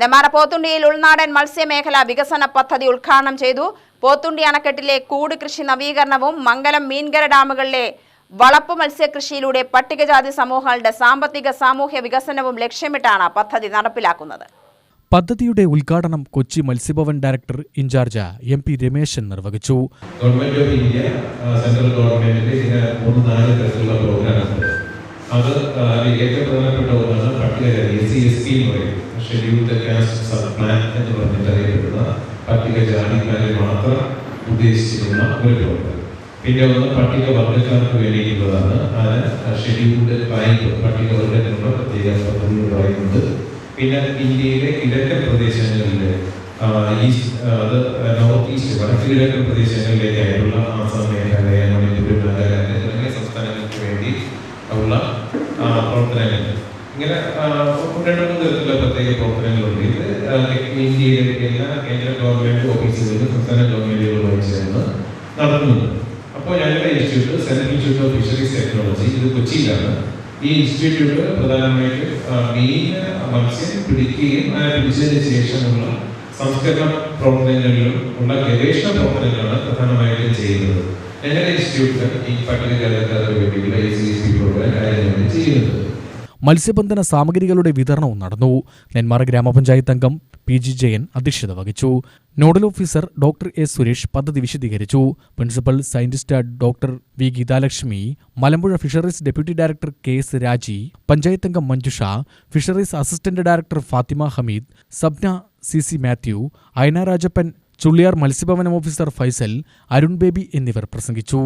നെമാറ പോത്തുണ്ടിയിൽ ഉൾനാടൻ മത്സ്യമേഖല വികസന പദ്ധതി ഉദ്ഘാടനം ചെയ്തു. പോത്തുണ്ടി അണക്കെട്ടിലെ കൂട് കൃഷി നവീകരണവും മംഗലം മീൻകര ഡാമുകളിലെ വളപ്പ് മത്സ്യകൃഷിയിലൂടെ പട്ടികജാതി സമൂഹങ്ങളുടെ സാമ്പത്തിക സാമൂഹ്യ വികസനവും ലക്ഷ്യമിട്ടാണ് പദ്ധതി നടപ്പിലാക്കുന്നത്. പദ്ധതിയുടെ ഉദ്ഘാടനം Kochi Matsyabhavan director incharge M P Rameshan നിർവഹിച്ചു. ഗവൺമെന്റ് ഓഫ് ഇന്ത്യ സെൻട്രൽ ഗവൺമെന്റിന്റെ മൂന്ന് നാല് തരത്തിലുള്ള അത് ഏറ്റവും പ്രധാനപ്പെട്ട പട്ടികജാതി എസ് സി എസ് ടി എന്ന് പറയും. ഷെഡ്യൂൾഡ് കാസ്റ്റ് സബ് പ്ലാൻ എന്ന് പറഞ്ഞിട്ട് അറിയപ്പെടുന്ന പട്ടികജാതിക്കാരെ മാത്രം ഉദ്ദേശിച്ചിരുന്ന ഒരു പ്രോഗ്രാം പിന്നെ ഒന്ന് പട്ടിക വർഗക്കാർക്ക് വേണ്ടിയിട്ടുള്ളതാണ്. അത് ഷെഡ്യൂൾഡ് ട്രൈബ് പട്ടികവർഗത്തിനുള്ള പ്രത്യേക പദ്ധതി പറയുന്നത്. പിന്നെ ഇന്ത്യയിലെ കിഴക്കൻ പ്രദേശങ്ങളിലെ ആ, ഈസ്റ്റ് അത് നോർത്ത് ഈസ്റ്റ് വടക്ക് കിഴക്കൻ പ്രദേശങ്ങളിലേക്കായിട്ടുള്ള ആസാം മേഘാലയ ഇങ്ങനെ രണ്ട് മൂന്ന് തരത്തിലുള്ള പ്രത്യേക പ്രവർത്തനങ്ങളുണ്ട്. ഇത് ഇന്ത്യയിലെ എല്ലാ കേന്ദ്ര ഗവൺമെന്റ് ഓഫീസുകളിലും സംസ്ഥാന ഗവൺമെന്റുകളുമായി ചേർന്ന് നടത്തുന്നുണ്ട് അപ്പോൾ ഞങ്ങളുടെ institute central institute of fisheries technology ഇത് കൊച്ചിയിലാണ്. ഈ ഇൻസ്റ്റിറ്റ്യൂട്ട് പ്രധാനമായിട്ടും മീൻ മത്സ്യം പിടിക്കുകയും ആ പിടിച്ചതിന് ശേഷമുള്ള സംസ്കരണ പ്രവർത്തനങ്ങളിലും ഉള്ള ഗവേഷണ പ്രവർത്തനങ്ങളാണ് പ്രധാനമായിട്ടും ചെയ്യുന്നത്. ഞങ്ങളുടെ ഇൻസ്റ്റിറ്റ്യൂട്ട് ഈ പട്ടികജാതക്കാർക്ക് വേണ്ടിയുള്ള A C S P programme കാര്യങ്ങളാണ് ചെയ്യുന്നത്. മത്സ്യബന്ധന സാമഗ്രികളുടെ വിതരണവും നടന്നു. നെന്മാറ ഗ്രാമപഞ്ചായത്ത് അംഗം പി ജി ജയൻ അധ്യക്ഷത വഹിച്ചു. Nodal officer doctor A Suresh പദ്ധതി വിശദീകരിച്ചു. Principal scientist doctor V Geethalakshmi Malampuzha fisheries deputy director K S Raji panchayat അംഗം Manjusha fisheries assistant director Fathima Hameed Sabna C C Mathew Ayana Rajappan Chulliyar Matsyabhavanam officer Faisal Arun Baby എന്നിവർ പ്രസംഗിച്ചു.